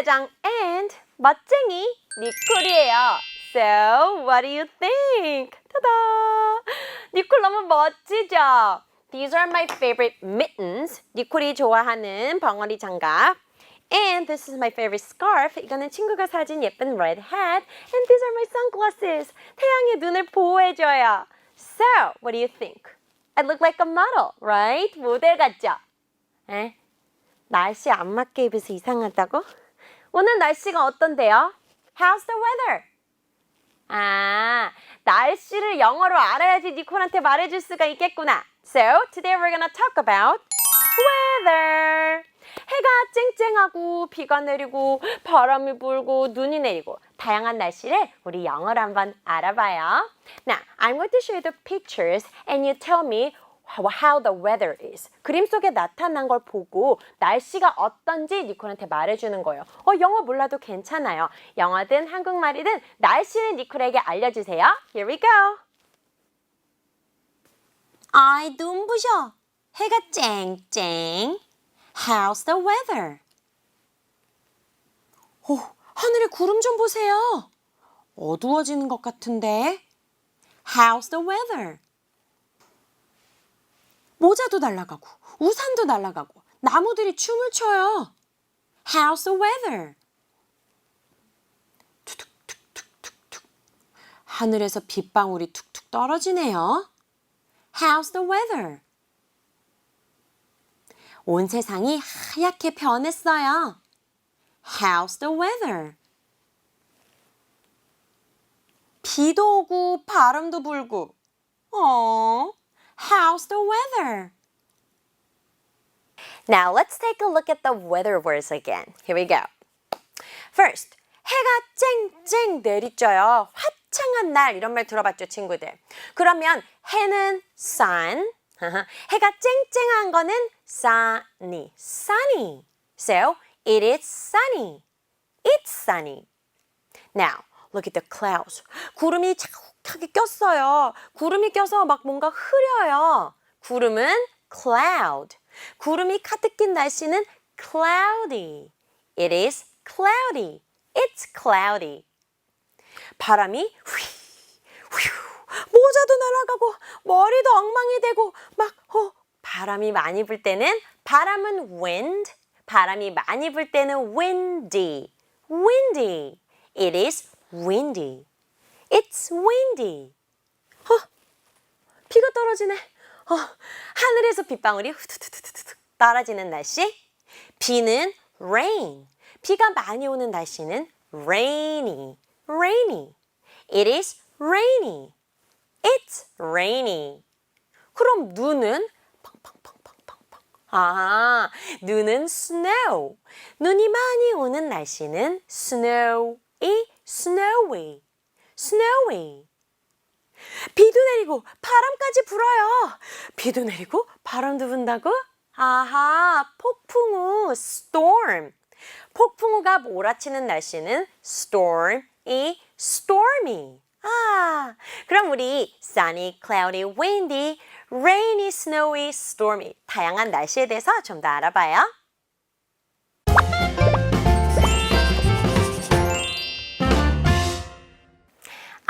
운세장 and 멋쟁이 니콜이에요. So, what do you think? 타다! 니콜 너무 멋지죠? These are my favorite mittens. 니콜이 좋아하는 벙어리 장갑. And this is my favorite scarf. 이거는 친구가 사준 예쁜 red hat. And these are my sunglasses. 태양의 눈을 보호해줘요. So, what do you think? I look like a model, right? 모델 같죠? 에? 날씨 안 맞게 입어서 이상하다고? 오늘 날씨가 어떤데요? How's the weather? 아, 날씨를 영어로 알아야지 니콜한테 말해줄 수가 있겠구나. So, today we're gonna talk about weather. 해가 쨍쨍하고 비가 내리고 바람이 불고 눈이 내리고 다양한 날씨를 우리 영어로 한번 알아봐요. Now, I'm going to show you the pictures and you tell me how, the weather is. 그림 속에 나타난 걸 보고 날씨가 어떤지 니콜한테 말해주는 거예요. 어, 영어 몰라도 괜찮아요. 영어든 한국말이든 날씨를 니콜에게 알려주세요. Here we go. 아이 눈부셔. 해가 쨍쨍. How's the weather? 오, 하늘에 구름 좀 보세요. 어두워지는 것 같은데. How's the weather? 모자도 날아가고, 우산도 날아가고, 나무들이 춤을 춰요. How's the weather? 툭툭툭툭툭툭. 하늘에서 빗방울이 툭툭 떨어지네요. How's the weather? 온 세상이 하얗게 변했어요. How's the weather? 비도 오고 바람도 불고. 어, how's the weather? Now let's take a look at the weather words again. Here we go. First, 해가 쨍쨍 내리쬐요. 화창한 날 이런 말 들어봤죠, 친구들. 그러면 해는 sun, 해가 쨍쨍한 거는 sunny, sunny. So it is sunny. It's sunny. Now look at the clouds. 구름이 자욱 하게 꼈어요. 구름이 껴서 막 뭔가 흐려요. 구름은 cloud. 구름이 가득 낀 날씨는 cloudy. It is cloudy. It's cloudy. 바람이 휘, 휘, 모자도 날아가고 머리도 엉망이 되고 막 어, 바람이 많이 불 때는 바람은 wind, 바람이 많이 불 때는 windy, windy. It is windy. It's windy. 어, 비가 떨어지네. 어, 하늘에서 빗방울이 후두두두두두 떨어지는 날씨. 비는 rain. 비가 많이 오는 날씨는 rainy, rainy. It is rainy. It's rainy. 그럼 눈은 팡팡팡팡팡팡. 아, 눈은 snow. 눈이 많이 오는 날씨는 snowy, snowy, snowy. 비도 내리고 바람까지 불어요. 비도 내리고 바람도 분다고? 아하, 폭풍우, storm. 폭풍우가 몰아치는 날씨는 stormy, stormy. 아, 그럼 우리 sunny, cloudy, windy, rainy, snowy, stormy 다양한 날씨에 대해서 좀 더 알아봐요.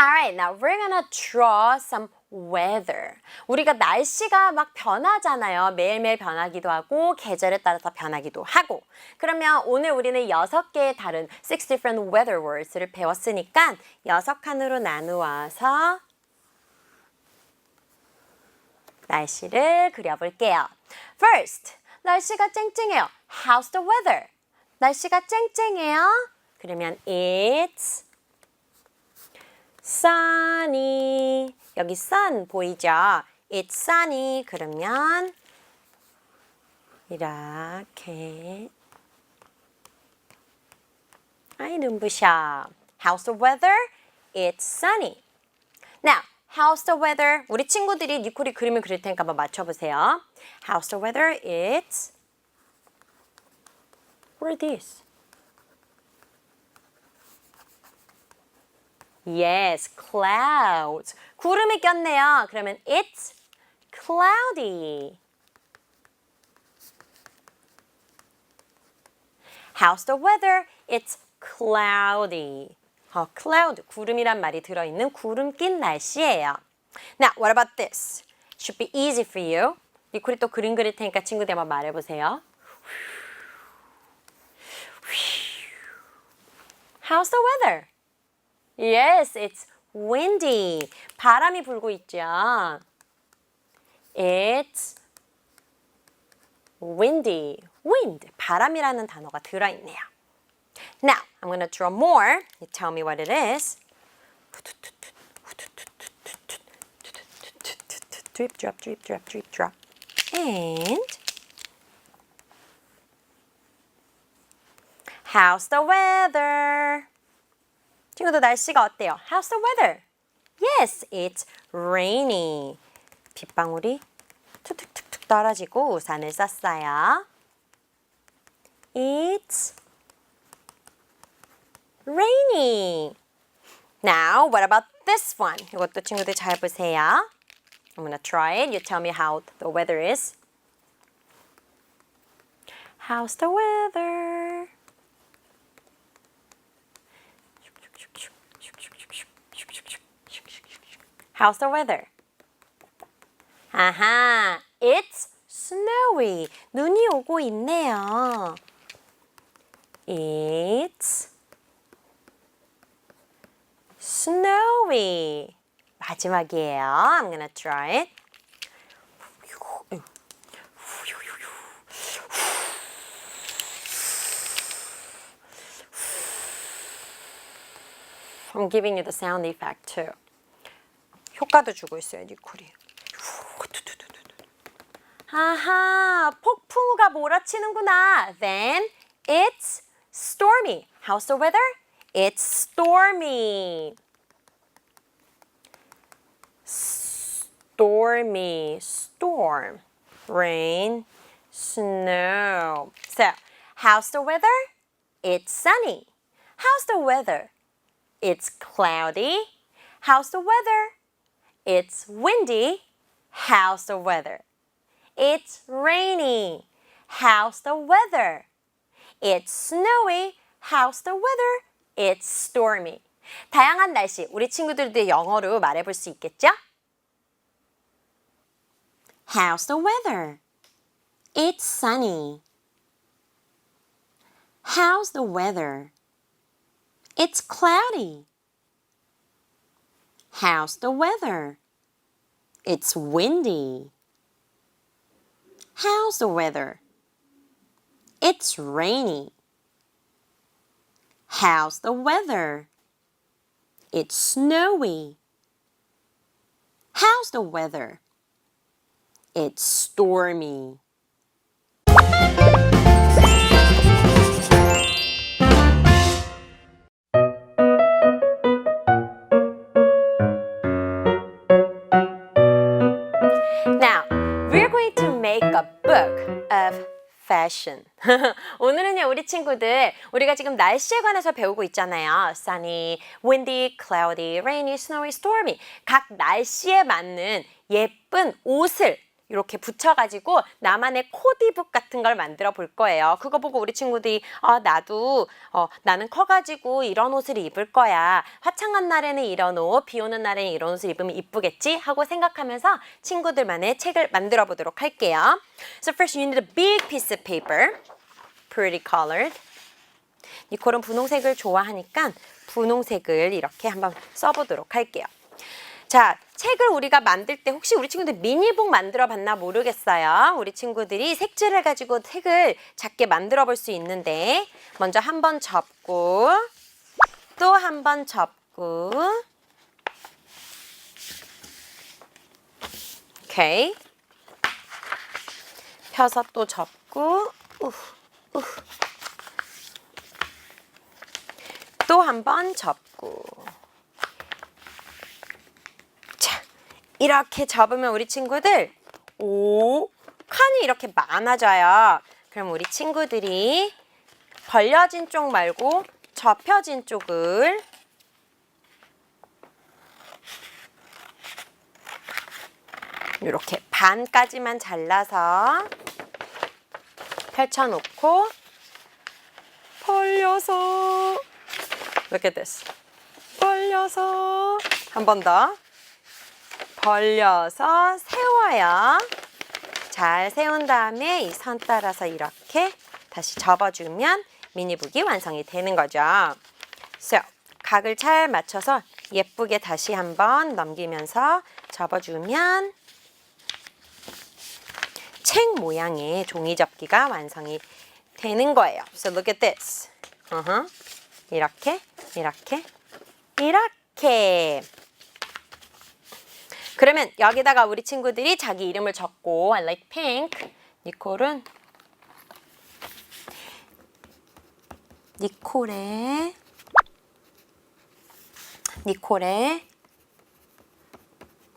Alright, now we're gonna draw some weather. 우리가 날씨가 막 변하잖아요. 매일매일 변하기도 하고 계절에 따라서 변하기도 하고. 그러면 오늘 우리는 여섯 개의 다른 six different weather words를 배웠으니까 여섯 칸으로 나누어서 날씨를 그려볼게요. First, 날씨가 쨍쨍해요. How's the weather? 날씨가 쨍쨍해요. 그러면 it's sunny. 여기 sun 보이죠? It's sunny. 그러면 이렇게 아이 눈부셔. How's the weather? It's sunny. Now, how's the weather? 우리 친구들이 니콜이 그림을 그릴 테니까 한번 맞춰보세요. How's the weather? It's What are these? Yes, clouds. 구름이 꼈네요. 그러면 it's cloudy. How's the weather? it's cloudy. 어, cloud, 구름이란 말이 들어있는 구름 낀 날씨예요. Now, what about this? Should be easy for you. 니콜이 또 그림 그릴 테니까 친구들 한번 말해보세요. How's the weather? Yes, it's windy. 바람이 불고 있죠. It's windy. wind. 바람이라는 단어가 들어있네요. Now, I'm going to draw more. You tell me what it is. Drip, drop, drip, drop, drip, drop. And how's the weather? 친구들 날씨가 어때요? How's the weather? Yes, it's rainy. 빗방울이 툭툭툭툭 떨어지고 우산을 썼어요. It's rainy. Now, what about this one? 이것도 친구들 잘 보세요. I'm gonna try it. You tell me how the weather is. How's the weather? How's the weather? 아하, it's snowy. 눈이 오고 있네요. It's snowy. 마지막이에요. I'm gonna try it. I'm giving you the sound effect too. 효과도 주고 있어요, 니콜이. 아하, 폭풍우가 몰아치는구나. Then it's stormy. How's the weather? It's stormy. Stormy, storm, rain, snow. So, how's the weather? It's sunny. How's the weather? It's cloudy. How's the weather? It's windy. How's the weather? It's rainy. How's the weather? It's snowy. How's the weather? It's stormy. 다양한 날씨, 우리 친구들도 영어로 말해볼 수 있겠죠? How's the weather? It's sunny. How's the weather? It's cloudy. How's the weather? It's windy. How's the weather? It's rainy. How's the weather? It's snowy. How's the weather? It's stormy. Fashion. 오늘은요, 우리 친구들, 우리가 지금 날씨에 관해서 배우고 있잖아요. sunny, windy, cloudy, rainy, snowy, stormy. 각 날씨에 맞는 예쁜 옷을 이렇게 붙여가지고 나만의 코디북 같은 걸 만들어 볼 거예요. 그거 보고 우리 친구들이 아 나도 어, 나는 커가지고 이런 옷을 입을 거야. 화창한 날에는 이런 옷, 비 오는 날에는 이런 옷을 입으면 이쁘겠지 하고 생각하면서 친구들만의 책을 만들어 보도록 할게요. So first you need a big piece of paper, pretty colored. 니콜은 분홍색을 좋아하니까 분홍색을 이렇게 한번 써보도록 할게요. 자, 책을 우리가 만들 때 혹시 우리 친구들 미니북 만들어 봤나 모르겠어요. 우리 친구들이 색지를 가지고 책을 작게 만들어 볼 수 있는데 먼저 한 번 접고 또 한 번 접고. 오케이. 펴서 또 접고. 또한 번 접고 자, 이렇게 접으면 우리 친구들 오 칸이 이렇게 많아져요. 그럼 우리 친구들이 벌려진 쪽 말고 접혀진 쪽을 이렇게 반까지만 잘라서 펼쳐놓고 벌려서 at this. 벌려서 한 번 더. 벌려서 세워요. 잘 세운 다음에 이 선 따라서 이렇게 다시 접어주면 미니북이 완성이 되는 거죠. So, 각을 잘 맞춰서 예쁘게 다시 한번 넘기면서 접어주면 책 모양의 종이 접기가 완성이 되는 거예요. So look at this. 어허. 이렇게, 이렇게, 이렇게. 그러면 여기다가 우리 친구들이 자기 이름을 적고 I like pink. 니콜은 니콜의 니콜의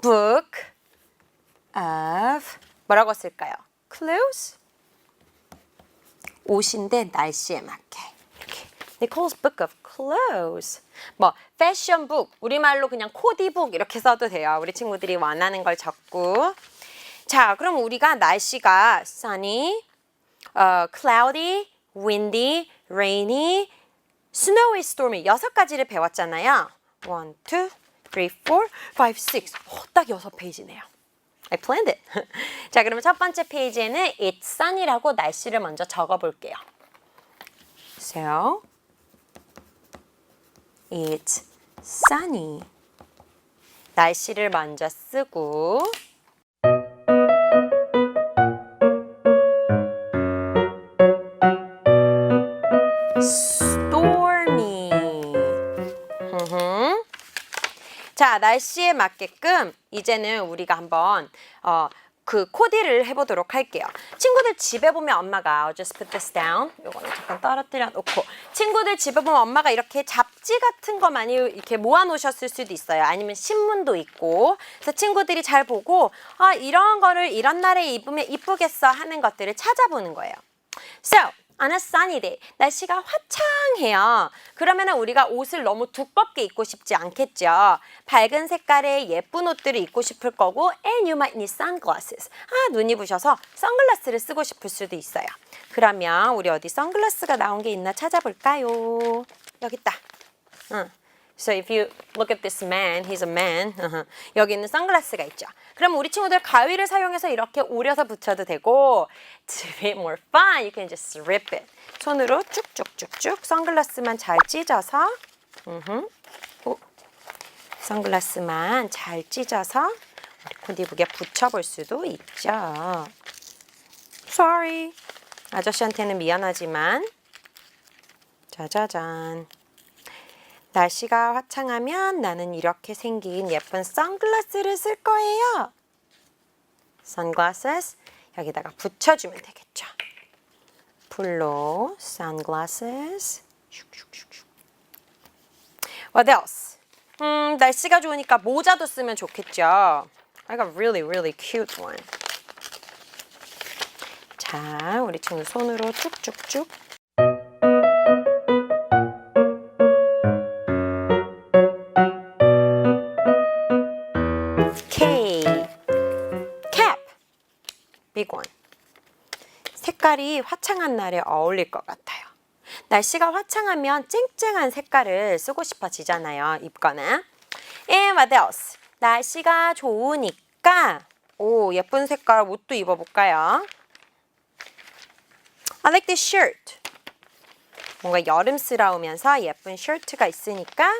book of 뭐라고 쓸까요? clothes 옷인데 날씨에 맞게 Nicole's book of clothes 뭐 book 우리말로 그냥 코디북 이렇게 써도 돼요 우리 친구들이 원하는 걸 적고 자 그럼 우리가 날씨가 sunny 어, cloudy windy rainy snowy stormy 여섯 가지를 배웠잖아요 one two three four five six 어, 딱 여섯 페이지네요 I planned it. 자, 그러면 첫 번째 페이지에는 it's sun이라고 날씨를 먼저 적어 볼게요. So, it's sunny. 날씨를 먼저 쓰고 stormy. 자, 날씨에 맞게끔 이제는 우리가 한번 어, 그 코디를 해보도록 할게요. 친구들 집에 보면 엄마가 I'll just put this down. 요거는 잠깐 떨어뜨려 놓고 친구들 집에 보면 엄마가 이렇게 잡 지 같은 거 많이 이렇게 모아 놓으셨을 수도 있어요. 아니면 신문도 있고. 그래서 친구들이 잘 보고 아 이런 거를 이런 날에 입으면 이쁘겠어 하는 것들을 찾아보는 거예요. So, on a sunny day, 날씨가 화창해요. 그러면 우리가 옷을 너무 두껍게 입고 싶지 않겠죠. 밝은 색깔의 예쁜 옷들을 입고 싶을 거고, and you might need sunglasses. 아, 눈이 부셔서 선글라스를 쓰고 싶을 수도 있어요. 그러면 우리 어디 선글라스가 나온 게 있나 찾아볼까요? 여기 있다. 응. So if you look at this man, he's a man. 어허. 여기 있는 선글라스가 있죠. 그럼 우리 친구들 가위를 사용해서 이렇게 오려서 붙여도 되고 To be more fun, you can just rip it. 손으로 쭉쭉쭉쭉 선글라스만 잘 찢어서 음흠. 오. 선글라스만 잘 찢어서 우리 코디북에 붙여볼 수도 있죠. Sorry. 아저씨한테는 미안하지만 짜자잔. 날씨가 화창하면 나는 이렇게 생긴 예쁜 선글라스를 쓸 거예요. sunglasses 여기다가 붙여주면 되겠죠. 풀로 sunglasses. What else? 음, 날씨가 좋으니까 모자도 쓰면 좋겠죠. I got really, really cute one. 자, 우리 친구 손으로 쭉쭉쭉 색깔이 화창한 날에 어울릴 것 같아요. 날씨가 화창하면 쨍쨍한 색깔을 쓰고 싶어지잖아요. 입거나. And what else? 날씨가 좋으니까 오 예쁜 색깔 옷도 입어볼까요? I like this shirt. 뭔가 여름스러우면서 예쁜 셔츠가 있으니까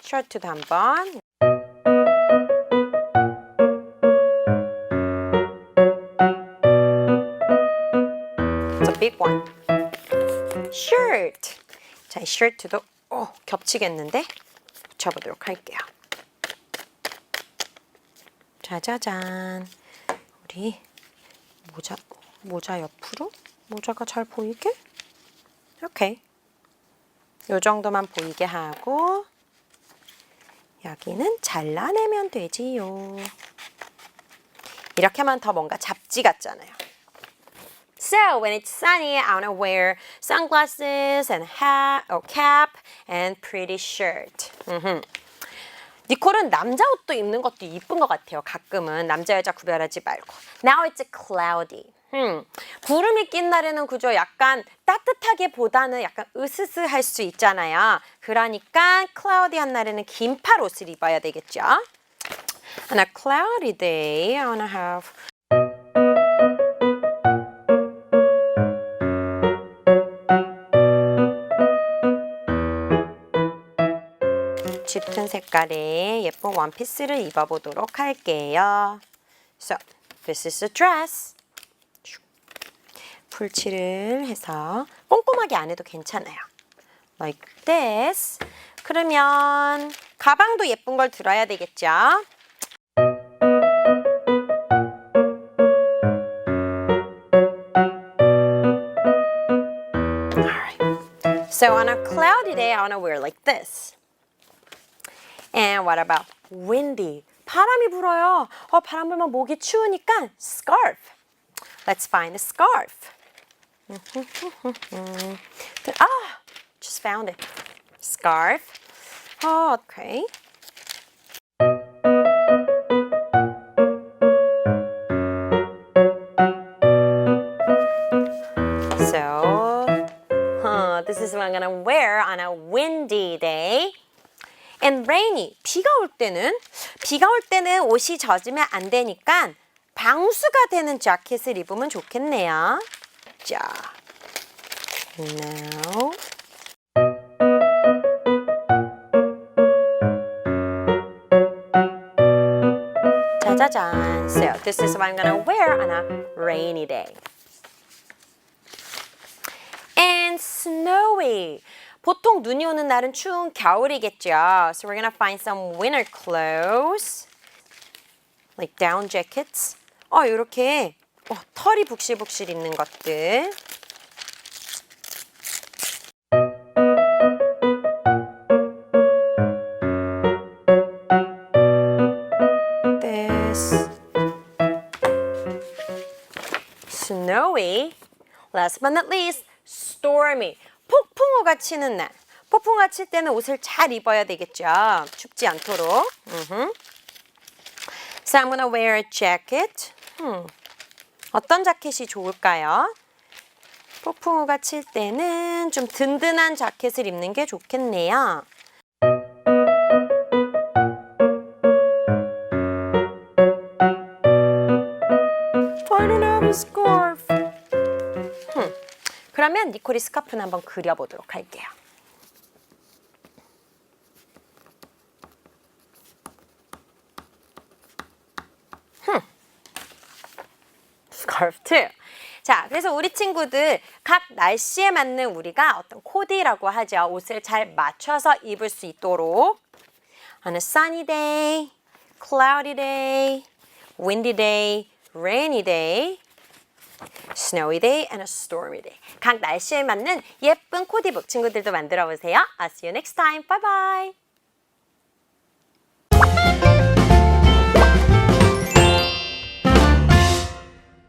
셔츠도 한번 big one. shirt. 자, 이 셔츠도 어, 겹치겠는데 붙여보도록 할게요. 짜자잔. 우리 모자 모자 옆으로 모자가 잘 보이게 오케이. 요 정도만 보이게 하고 여기는 잘라내면 되지요. 이렇게 하면 더 뭔가 잡지 같잖아요. So when it's sunny, I want to wear sunglasses and hat or cap and pretty shirt. 음흠. 니콜은 남자 옷도 입는 것도 이쁜 것 같아요. 가끔은 남자 여자 구별하지 말고. Now it's cloudy. 음, 구름이 낀 날에는 그저 약간 따뜻하게보다는 약간 으스스할 수 있잖아요. 그러니까 cloudy한 날에는 긴팔 옷을 입어야 되겠죠. On a cloudy day, I wanna have 짙은 색깔의 예쁜 원피스를 입어보도록 할게요. So, this is a dress. 풀칠을 해서 꼼꼼하게 안 해도 괜찮아요. Like this. 그러면 가방도 예쁜 걸 들어야 되겠죠? So on a cloudy day, I want to wear like this. And what about windy? 바람이 불어요. 어, 바람 불면 목이 추우니까 scarf. Let's find a scarf. ah, just found it. Scarf. Oh, okay. Rainy. 비가 올 때는 비가 올 때는 옷이 젖으면 안 되니까 방수가 되는 자켓을 입으면 좋겠네요. 자, now. 짜자잔. So this is what I'm gonna wear on a rainy day. And snowy. 보통 눈이 오는 날은 추운 겨울이겠죠. So we're gonna find some winter clothes. Like down jackets. 어, 이렇게 어, 털이 북실북실 있는 것들. Snowy. Last but not least, stormy. 폭풍우가 치는 날. 폭풍우가 칠 때는 옷을 잘 입어야 되겠죠. 춥지 않도록. So I'm gonna wear a jacket. 음, 어떤 자켓이 좋을까요? 폭풍우가 칠 때는 좀 든든한 자켓을 입는 게 좋겠네요. 그러면 니콜이 스카프는 한번 그려보도록 할게요. 스카프 2. 자, 그래서 우리 친구들 각 날씨에 맞는 우리가 어떤 코디라고 하죠. 옷을 잘 맞춰서 입을 수 있도록 on a sunny day, cloudy day, windy day, rainy day, snowy day, and a stormy day. 각 날씨에 맞는 예쁜 코디북 친구들도 만들어 보세요. I'll see you next time. Bye bye.